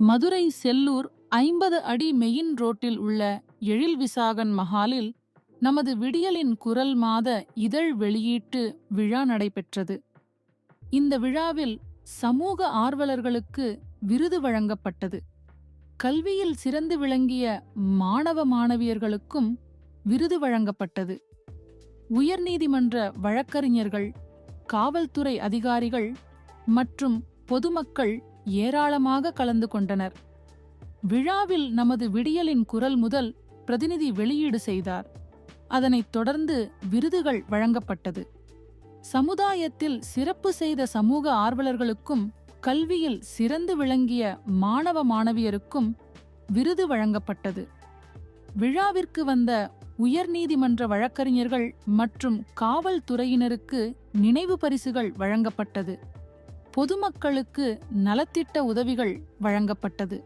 மதுரை செல்லூர் ஐம்பது அடி மெயின் ரோட்டில் உள்ள எழில் விசாகன் மஹாலில் நமது விடியலின் குரல் மாத இதழ் வெளியீட்டு விழா நடைபெற்றது. இந்த விழாவில் சமூக ஆர்வலர்களுக்கு விருது வழங்கப்பட்டது. கல்வியில் சிறந்து விளங்கிய மாணவ மாணவியர்களுக்கும் விருது வழங்கப்பட்டது. உயர்நீதிமன்ற வழக்கறிஞர்கள் காவல்துறை அதிகாரிகள் மற்றும் பொதுமக்கள் ஏராளமாக கலந்து கொண்டனர். விழாவில் நமது விடியலின் குரல் முதல் பிரதிநிதி வெளியீடு செய்தார். அதனைத் தொடர்ந்து விருதுகள் வழங்கப்பட்டது. சமுதாயத்தில் சிறப்பு செய்த சமூக ஆர்வலர்களுக்கும் கல்வியில் சிறந்து விளங்கிய மாணவ மாணவியருக்கும் விருது வழங்கப்பட்டது. விழாவிற்கு வந்த உயர்நீதிமன்ற வழக்கறிஞர்கள் மற்றும் காவல்துறையினருக்கு நினைவு பரிசுகள் வழங்கப்பட்டது. பொதுமக்களுக்கு நலத்திட்ட உதவிகள் வழங்கப்பட்டது.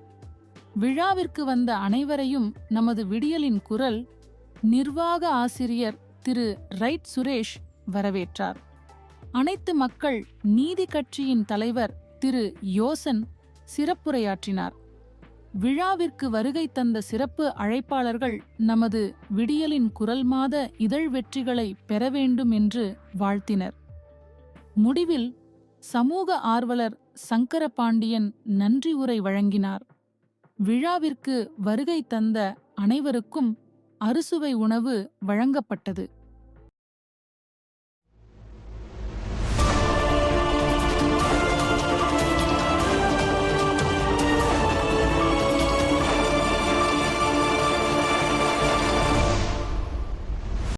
விழாவிற்கு வந்த அனைவரையும் நமது விடியலின் குரல் நிர்வாக ஆசிரியர் திரு. ரைட் சுரேஷ் வரவேற்றார். அனைத்து மக்கள் நீதி கட்சியின் தலைவர் திரு. யோசன் சிறப்புரையாற்றினார். விழாவிற்கு வருகை தந்த சிறப்பு அழைப்பாளர்கள் நமது விடியலின் குரல் மாத இதழ் வெற்றிகளை பெற வேண்டும் என்று வாழ்த்தினர். முடிவில் சமூக ஆர்வலர் சங்கர பாண்டியன் நன்றி உரை வழங்கினார். விழாவிற்கு வருகை தந்த அனைவருக்கும் அறுசுவை உணவு வழங்கப்பட்டது.